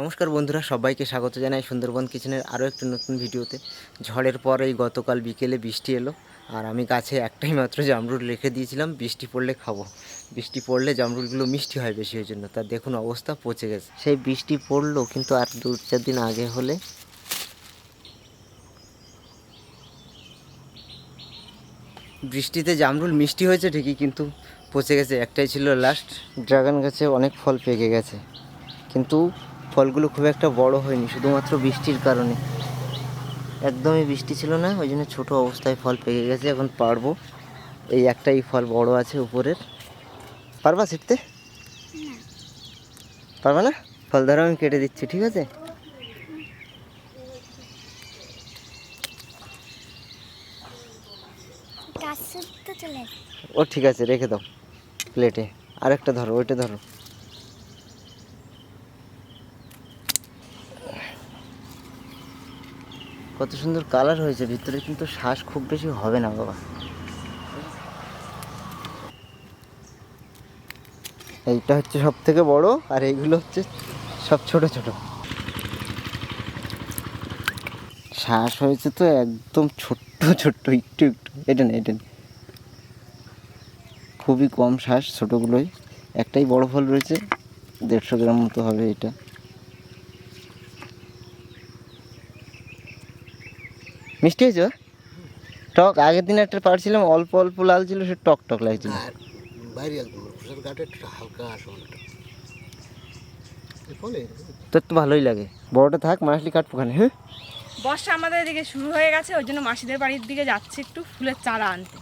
নমস্কার বন্ধুরা, সবাইকে স্বাগত জানাই সুন্দরবন কিচেনের আরও একটি নতুন ভিডিওতে। ঝড়ের পর এই গতকাল বিকেলে বৃষ্টি এলো, আর আমি গাছে একটাই মাত্র জামরুল রেখে দিয়েছিলাম, বৃষ্টি পড়লে খাব। বৃষ্টি পড়লে জামরুলগুলো মিষ্টি হয় বেশি ওই জন্য তার দেখুন অবস্থা পচে গেছে। সেই বৃষ্টি পড়ল কিন্তু আর দু চার দিন আগে হলে বৃষ্টিতে জামরুল মিষ্টি হয়েছে ঠিকই, কিন্তু পচে গেছে, একটাই ছিল লাস্ট। ড্রাগন গাছে অনেক ফল পেকে গেছে, কিন্তু ফলগুলো খুব একটা বড় হয়নি শুধুমাত্র বৃষ্টির কারণে। একদমই বৃষ্টি ছিল না ওই জন্য ছোটো অবস্থায় ফল পেকে গেছে এখন পারব। এই একটাই ফল বড় আছে উপরের। পারবা শিখতে পারবা না? ফল ধরো আমি কেটে দিচ্ছি ঠিক আছে। ও ঠিক আছে রেখে দাও প্লেটে। আরেকটা ধরো ওইটা ধরো। কত সুন্দর কালার হয়েছে, ভিতরে কিন্তু শ্বাস খুব বেশি হবে না বাবা। এইটা হচ্ছে সব থেকে বড়, আর এইগুলো হচ্ছে সব ছোট ছোট। শ্বাস হয়েছে তো একদম ছোট্ট ছোট্ট, একটু একটু। এটা না, এটা খুবই কম শ্বাস ছোটোগুলোই। একটাই বড় ফল রয়েছে, দেড়শো গ্রাম মতো হবে এটা। মিষ্টি হয়েছে? টক আগের দিন একটা পাড়ছিলাম অল্প অল্প লাল ছিল সে টক টক লাগছিল। আর বাইরে একদম খোসার হালকা আসলে তোর তো ভালোই লাগে। বড়টা থাক মাসলি কাটবো খানে হ্যাঁ? বর্ষা আমাদের এদিকে শুরু হয়ে গেছে ওই জন্য মাসিদের বাড়ির দিকে যাচ্ছে একটু ফুলের চারা আনতে।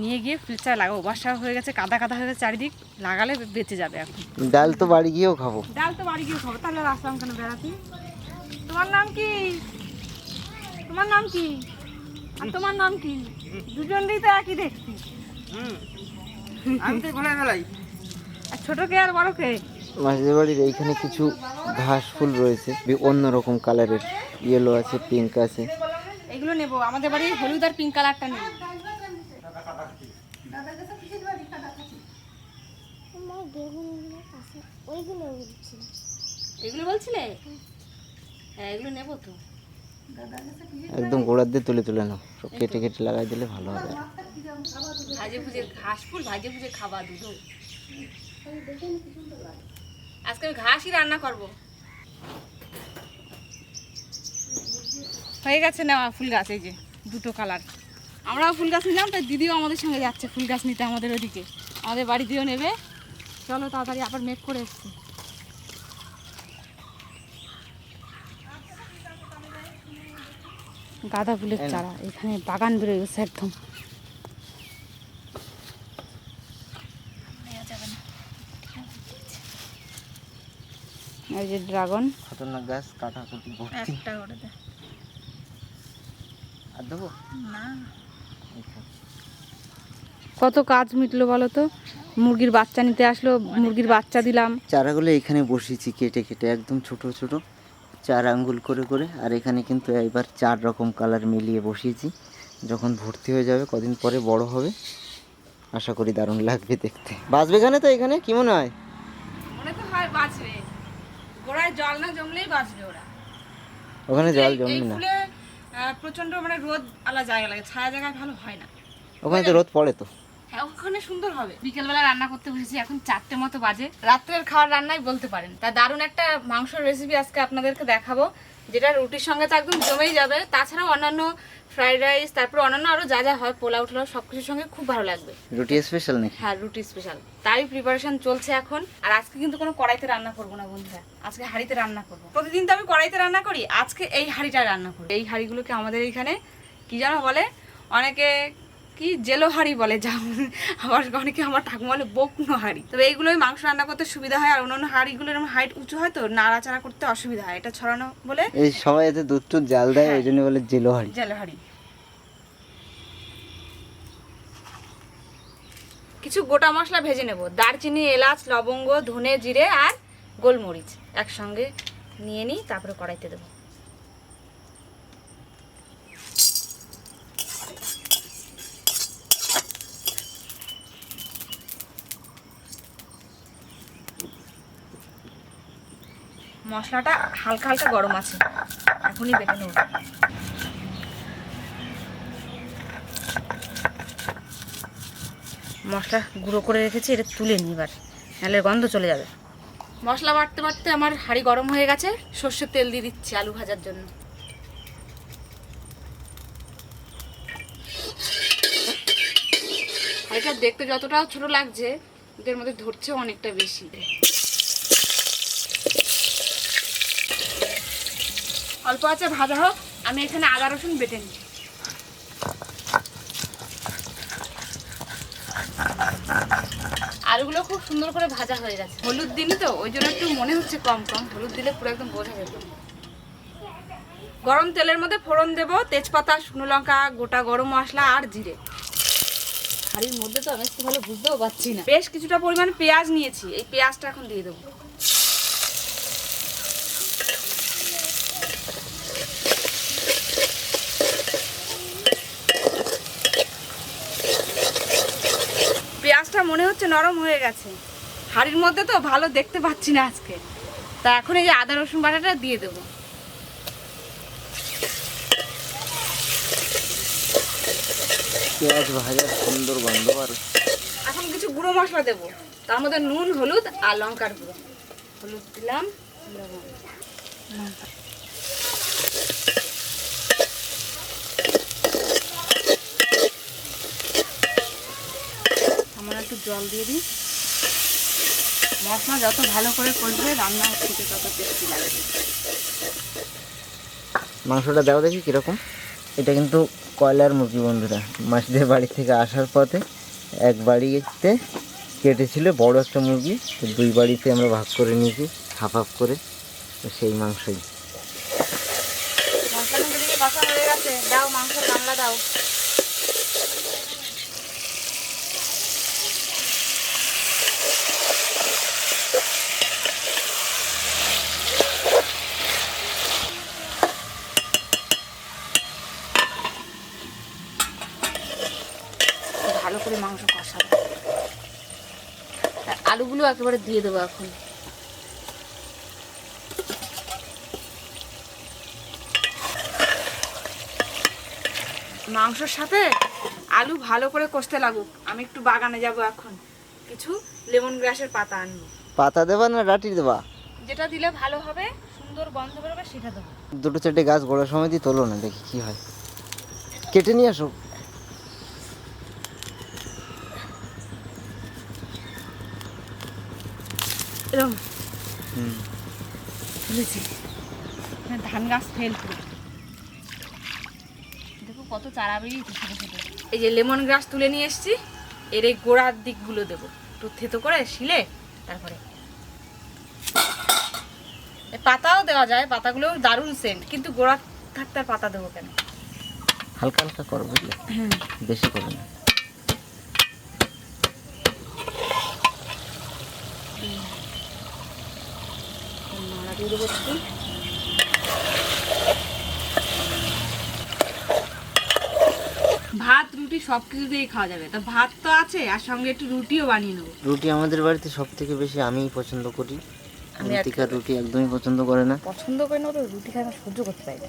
নিয়ে গিয়ে ফুলের চারা লাগাবো। বর্ষা হয়ে গেছে কাদা কাদা হয়ে গেছে চারিদিক লাগালে বেঁচে যাবে এখন। ডাল তো বাড়ি গিয়েও খাব। ডাল তো বাড়ি গিয়ে খাব তাহলে আসলাম কেন বেড়াতে? তোমার নাম কি? তোমার নাম কি? আর তোমার নাম কি? দুজনেরই তো একই দেখছি। আমি তো ভোলাই ভোলাই আর ছোট কে আর বড় কে? মাসিদের বাড়ির এইখানে কিছু ঘাস ফুল রয়েছে বি- অন্যরকম কালারের। ইয়েলো আছে পিঙ্ক আছে। এগুলো নেব। আমাদের বাড়ির হলুদ আর পিঙ্ক কালারটা নেব। এগুলো বলছিলে? হ্যাঁ এগুলো নেব তো। একদম গোড়ার দিয়ে তুলে তুলে নাও। সব কেটে কেটে লাগাই দিলে ভালো হবে। ভাজে ঘাস ফুল ভাজে দুধ আজকে ঘাসই রান্না করব। হয়ে গেছে নেওয়া ফুল গাছ, এই যে দুটো কালার। আমরাও ফুল গাছ নিলাম, তাই দিদিও আমাদের সঙ্গে যাচ্ছে ফুল গাছ নিতে আমাদের ওদিকে। আমাদের বাড়ি দিয়েও নেবে। চলো তাড়াতাড়ি আবার মেক করে এসছি। গাঁদা ফুলের চারা এখানে বাগান বেরোয় গেছে একদম। এই যে ড্রাগন। খতরনাক গাছ কাটা কুটি ভর্তি একটা করে দে। আর দেবো? না। কত কাজ মিটলো বলো তো? মুরগির বাচ্চা নিতে আসলো মুরগির বাচ্চা দিলাম। চারাগুলো এখানে বসিয়েছি কেটে কেটে একদম ছোট ছোট। চার আঙ্গুল করে করে আর এখানে কিন্তু এবার চার রকম কালার মিলিয়ে বসিয়েছি। যখন ভর্তি হয়ে যাবে কদিন পরে বড় হবে। আশা করি দারুণ লাগবে দেখতে। বাঁচবে এখানে তো এখানে? কি মনে হয়? তো বাঁচবে গোড়ায় জল না জমলেই বাঁচবে ওরা। ওখানে জল জমবে না? প্রচণ্ড মানে রোদ আলা জায়গা লাগে ছায়া জায়গায় ভালো হয় না। ওখানে তো রোদ পড়ে তো। হ্যাঁ ওখানে সুন্দর হবে। বিকেলবেলা রান্না করতে বসেছি এখন চারটে মতো বাজে। রাত্রের খাওয়ার রান্নাই বলতে পারেন। তা দারুণ একটা মাংসের রেসিপি আজকে আপনাদেরকে দেখাবো যেটা রুটির সঙ্গে তো একদম জমেই যাবে। তাছাড়াও অন্যান্য ফ্রাইড রাইস তারপর অন্যান্য আরও যা যা হয় পোলাও টোলাও সব কিছুর সঙ্গে খুব ভালো লাগবে। রুটি স্পেশাল নাকি? হ্যাঁ রুটি স্পেশাল তারই প্রিপারেশন চলছে এখন। আর আজকে কিন্তু কোনো কড়াইতে রান্না করব না বন্ধুরা। আজকে হাঁড়িতে রান্না করব। প্রতিদিন তো আমি কড়াইতে রান্না করি আজকে এই হাঁড়িটা রান্না করি। এই হাঁড়িগুলোকে আমাদের এখানে কি যেন বলে অনেকে কি জেলো হাঁড়ি বলে যা আবার অনেকে আমার ঠাকুমা বলে বকনো হাঁড়ি তবে এইগুলোই মাংস রান্না করতে সুবিধা হয় আর অন্যান্য হাঁড়িগুলোর হাইট উঁচু হয় তো নাড়াচাড়া করতে অসুবিধা হয়। এটা ছড়ানো বলে এই সবাই এতে দুধ টুধ জাল দেয় ওই জন্য বলে জেলো হাড়ি জেলো হাঁড়ি কিছু গোটা মশলা ভেজে নেব। দারচিনি এলাচ লবঙ্গ ধনে জিরে আর গোলমরিচ একসঙ্গে নিয়ে নিই তারপরে কড়াইতে দেবো। মশলাটা হালকা হালকা গরম আছে। এখনই বেটে নেব। মশলা গুঁড়ো করে রেখেছি, এটা তুলে নিই এবার। নাহলে গন্ধ চলে যাবে। মশলা বাড়তে বাড়তে আমার হাঁড়ি গরম হয়ে গেছে, সর্ষের তেল দিয়ে দিচ্ছি আলু ভাজার জন্য। হাঁড়িটা দেখতে যতটা ছোট লাগছে, এদের মধ্যে ধরছে অনেকটা বেশি। অল্প আছে, ভাজা হোক। আমি এখানে আদা রসুন বেটে নিই আলুগুলো খুব সুন্দর করে ভাজা হয়ে গেছে। হলুদ দিনই তো, ওই জন্য একটু মনে হচ্ছে কম কম। হলুদ দিলে পুরো একদম বোঝা যেত গরম তেলের মধ্যে ফোড়ন দেবো, তেজপাতা, শুকনো লঙ্কা, গোটা গরম মশলা আর জিরে। হাড়ির মধ্যে তো আমি একটু ভালো বুঝতেও পারছি না। বেশ কিছুটা পরিমাণ পেঁয়াজ নিয়েছি, এই পেঁয়াজটা এখন দিয়ে দেবো পেঁয়াজটা মনে হচ্ছে নরম হয়ে গেছে। হাড়ির মধ্যে তো ভালো দেখতে পাচ্ছি না আজকে। তা এখন এই যে আদা রসুন বাটাটা দিয়ে দেবো। পেঁয়াজ ভাজার সুন্দর গন্ধ এখন কিছু গুঁড়ো মশলা দেবো। তার মধ্যে নুন হলুদ আর লঙ্কার গুঁড়ো। হলুদ দিলাম লবণ, লঙ্কা। আমরা একটু জল দিয়ে দিই। মশলা যত ভালো করে করবে রান্না খেতে তত টেস্টি লাগবে। মাংসটা দেওয়া দেখি কীরকম। এটা কিন্তু কয়লার মুরগি বন্ধুরা। মাসিদের বাড়ি থেকে আসার পথে এক বাড়িতে কেটেছিল বড় একটা মুরগি। তো দুই বাড়িতে আমরা ভাগ করে নিয়েছি হাফ হাফ করে। তো সেই মাংসই। দাও গামলা দাও ভালো করে মাংস কষাবো। আর আলুগুলো একেবারে দিয়ে দেবো এখন। মাংসর সাথে আলু ভালো করে কষতে লাগুক। আমি একটু বাগানে যাব এখন। কিছু লেমন গ্রাসের পাতা আনব। পাতা দেবা না রাটি দেবা? যেটা দিলে ভালো হবে সুন্দর গন্ধ বেরোবে সেটা দেবো। দুটো চারটে গাছ গোড়ার সময় দিয়ে তোলো না দেখি কি হয়। কেটে নিয়ে আসো। এরকম হ্যাঁ, ধান গাছ ফেল দেখো কত চারা বেরিয়েছে ছোটো ছোটো। এই যে লেমন গ্রাস তুলে নিয়ে এসেছি এর এই গোড়ার দিকগুলো দেবো। একটু থেতো করে শিলে তারপরে। পাতাও দেওয়া যায় পাতাগুলো দারুণ সেন্ট কিন্তু গোড়া থাকতে আর পাতা দেবো কেন? হালকা হালকা করব বুঝলে? বেশি করব না। দিয়ে দেবো একটু। ভাত রুটি সব কিছু দিয়েই খাওয়া যাবে। তা ভাত তো আছে আর সঙ্গে একটু রুটিও বানিয়ে নেব। রুটি আমাদের বাড়িতে সব থেকে বেশি আমিই পছন্দ করি। আমি আর মৃত্তিকার রুটি একদমই পছন্দ করে না। পছন্দ করে না তো রুটি না সহ্য করতে পারি না।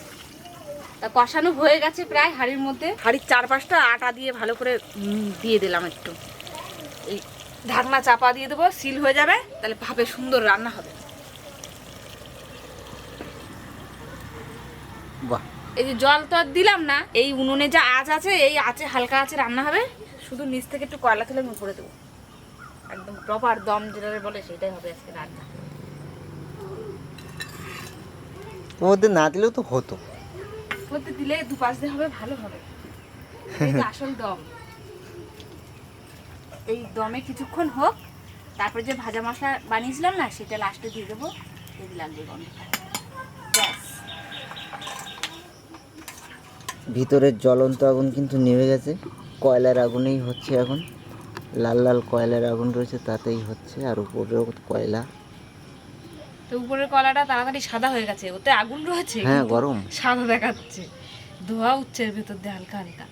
তা কষানো হয়ে গেছে প্রায় হাঁড়ির মধ্যে। হাঁড়ির চারপাশটা আটা দিয়ে ভালো করে দিয়ে দিলাম একটু। এই ঢাকনা চাপা দিয়ে দেবো সিল হয়ে যাবে তাহলে ভাবে সুন্দর রান্না হবে। এই যে জল তো দিলাম না এই উনুনে যা আঁচ আছে এই আঁচে হালকা আঁচে রান্না হবে। শুধু নিচ থেকে একটু কয়লা তুলে আমি উপরে দেবো। একদম প্রপার দম যেটা বলে সেটাই হবে আজকে রান্না। মধ্যে না দিলেও তো হতো। মধ্যে দিলে দুপাশ দিয়ে হবে ভালো হবে। আসল দম। এই দমে কিছুক্ষণ হোক তারপর যে ভাজা মশলা বানিয়েছিলাম না সেটা লাস্টে দিয়ে দেবো। হেভি লাগবে গন্ধটা ভিতরের জ্বলন্ত আগুন কিন্তু নেমে গেছে। কয়লার আগুনেই হচ্ছে এখন। লাল লাল কয়লার আগুন রয়েছে তাতেই হচ্ছে। আর উপরেও কয়লা। তো উপরের কলাটা তাড়াতাড়ি সাদা হয়ে গেছে ওতে আগুন রয়েছে হ্যাঁ গরম। সাদা দেখাচ্ছে। ধোয়া উঠছে ভেতর দিয়ে হালকা হালকা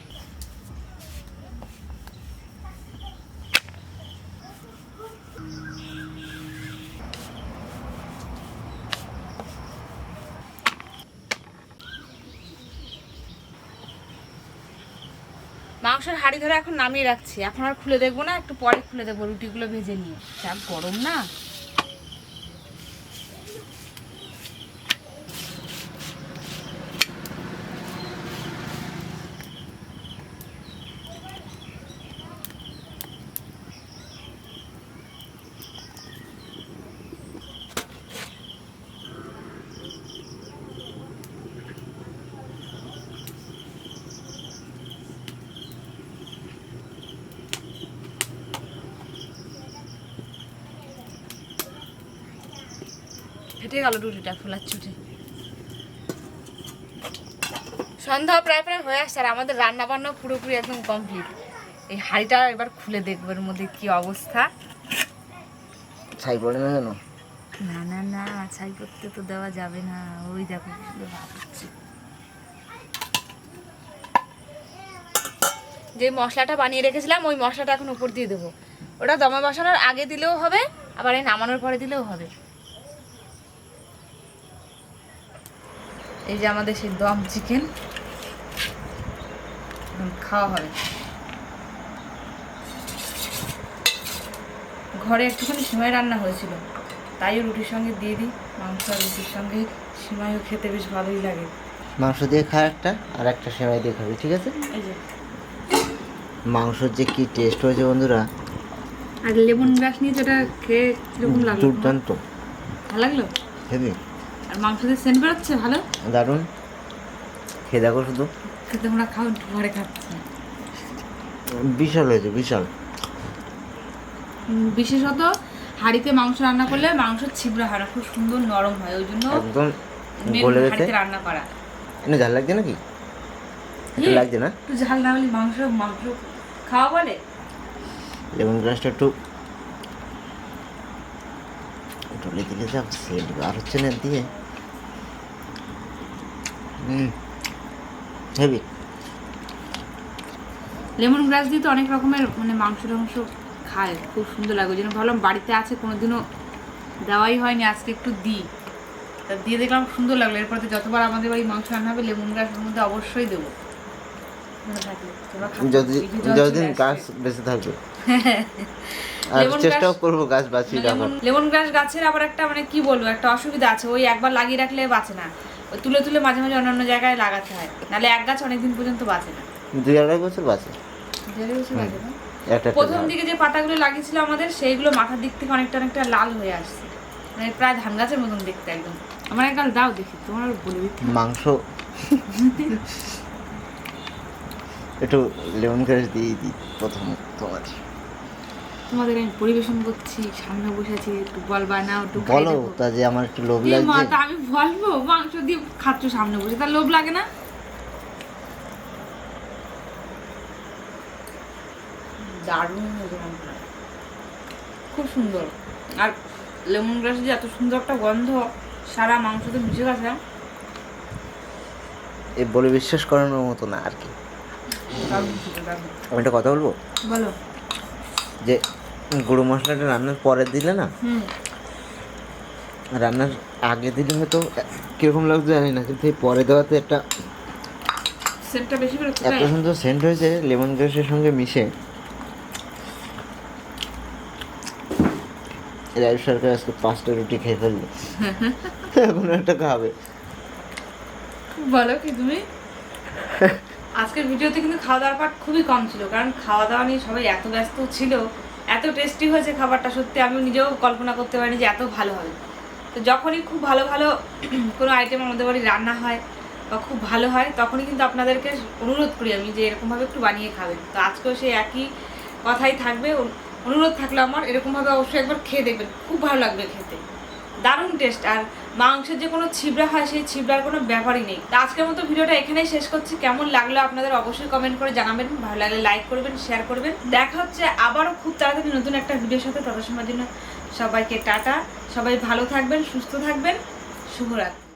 মাংসের হাঁড়ি ধরে এখন নামিয়ে রাখছি। এখন আর খুলে দেখব না, একটু পরে খুলে দেবো রুটিগুলো ভেজে নিয়ে। যা গরম না। ফেটে গেল রুটিটা খোলার ছুটে। সন্ধ্যা প্রায় প্রায় হয়ে আসছে আর আমাদের রান্না বান্না পুরোপুরি একদম কমপ্লিট এই হাঁড়িটা এবার খুলে দেখব এর মধ্যে কি অবস্থা। ছাই পড়ে না কেন না না না ছাই করতে তো দেওয়া যাবে না। ওই দেখো যে মশলাটা বানিয়ে রেখেছিলাম ওই মশলাটা এখন উপর দিয়ে দেবো। ওটা দমে বসানোর আগে দিলেও হবে আবার এই নামানোর পরে দিলেও হবে। এই যে আমাদের সেই দম চিকেন। খাওয়া হবে। ঘরে একটুখানি সিমাই রান্না হয়েছিল তাইও রুটির সঙ্গে দিয়ে দিই মাংস আর রুটির সঙ্গে সিমাইও খেতে বেশ ভালোই লাগে। মাংস দিয়ে খা একটা আর একটা সেমাই দিয়ে খাবি ঠিক আছে? এই যে। মাংসর যে কি টেস্ট হয়েছে বন্ধুরা? আর লেমন গ্রাস নিয়ে যেটা খেয়ে কীরকম লাগল দুর্দান্ত। ভালো লাগল? হেবি আর মাংস দিয়ে সেন্ট বেরোচ্ছে ভালো? দারুণ। খেয়ে দেখো শুধু। খেতে তোমরা খাও ঘরে খাচ্ছি। বিশাল হয়েছে বিশাল। বিশেষত হাঁড়িতে মাংস রান্না করলে মাংস ছিবড়া হয় খুব সুন্দর নরম হয় ওই জন্য একদম গলে গেছে। রান্না করা। এনে ঝাল লাগছে নাকি? একটু। লাগছে না? একটু ঝাল না হলে মাংস মাংস খাওয়া বলে? লেমন গ্রাসটা একটু ডলে দিলে যা হচ্ছে না দিয়ে। হুম হেভি। লেমন গ্রাস দিয়ে তো অনেক রকমের মানে মাংস টাংস খায় খুব সুন্দর লাগে। ওই জন্য ভাবলাম বাড়িতে আছে কোনোদিনও দেওয়াই হয়নি আজকে একটু দিই। তা দিয়ে দেখলাম সুন্দর লাগল এরপর তো যতবার আমাদের বাড়ি মাংস রান্না হবে লেমন গ্রাসের মধ্যে অবশ্যই দেবো। যদি যতদিন গাছ বেঁচে থাকবে। আর চেষ্টাও করব গাছ বাঁচিয়ে রাখার। লেমন গ্রাস গাছের আবার একটা মানে কি বলব একটা অসুবিধা আছে। ওই একবার লাগিয়ে রাখলে বাঁচে না। ওই তুলে তুলে মাঝে মাঝে অন্যান্য জায়গায় লাগাতে হয়। নাহলে এক গাছ অনেকদিন পর্যন্ত বাঁচে না। দুই আড়াই বছর বাঁচে। না? প্রথম দিকে যে পাতাগুলো লাগিয়েছিল আমাদের সেইগুলো মাথার দিক থেকে অনেকটা অনেকটা লাল হয়ে আসছে। মানে প্রায় ধান গাছের মতন দেখতে একদম। আমার একবার দাও দেখি তোমার বলে দিতে মাংস। একটু লেমন গ্রাস দিয়ে দিই প্রথম তোমার। তোমাদের আমি পরিবেশন করছি সামনে বসে আছি একটু বলবা না একটু বলো তা যে আমার একটু লোভ এ মা, তা আমি বলব মাংস দিয়ে খাচ্ছ সামনে বসে তার লোভ লাগে না? দারুণ খুব সুন্দর। আর লেমন গ্রাসে যে এত সুন্দর একটা গন্ধ সারা মাংসতে মিশে গেছে। এ বলে বিশ্বাস করানোর মতো না আর কি। আমি একটা কথা বলব? বলো। যে গুঁড়ো মশলাটা রান্নার পরে দিলে না রান্নার আগে দিলে হয়তো কীরকম লাগতো জানি না কিন্তু পরে দেওয়াতে একটা এত সুন্দর সেন্ট হয়েছে লেমন গ্রাসের সঙ্গে মিশে। রাজীব সরকার আজকে পাঁচটা রুটি খেয়ে ফেলল। এখন একটা খাবে। বলো কি তুমি? আজকের ভিডিওতে কিন্তু খাওয়া দাওয়ার পার্ট খুবই কম ছিল কারণ খাওয়া দাওয়া নিয়ে সবাই এত ব্যস্ত ছিল। এত টেস্টি হয়েছে খাবারটা, সত্যি আমি নিজেও কল্পনা করতে পারিনি যে এত ভালো হবে। তো যখনই খুব ভালো ভালো কোনো আইটেম আমাদের বাড়ি রান্না হয় বা খুব ভালো হয়, তখনই কিন্তু আপনাদেরকে অনুরোধ করি আমি যে এরকমভাবে একটু বানিয়ে খাবেন। তো আজকেও সেই একই কথাই থাকবে, অনুরোধ থাকল আমার, এরকমভাবে অবশ্যই একবার খেয়ে দেবেন খুব ভালো লাগবে খেতে। দারুণ টেস্ট আর মাংসের যে কোনো ছিবড়া হয়, সেই ছিবড়ার কোনো ব্যাপারই নেই। তো আজকের মতো ভিডিওটা এখানেই শেষ করছি। কেমন লাগল আপনাদের অবশ্যই কমেন্ট করে জানাবেন। ভালো লাগলে লাইক করবেন শেয়ার করবেন। দেখা হচ্ছে আবারও খুব তাড়াতাড়ি নতুন একটা ভিডিওর সাথে। তত সময়ের জন্য সবাইকে টাটা। সবাই ভালো থাকবেন, সুস্থ থাকবেন। শুভরাত্রি।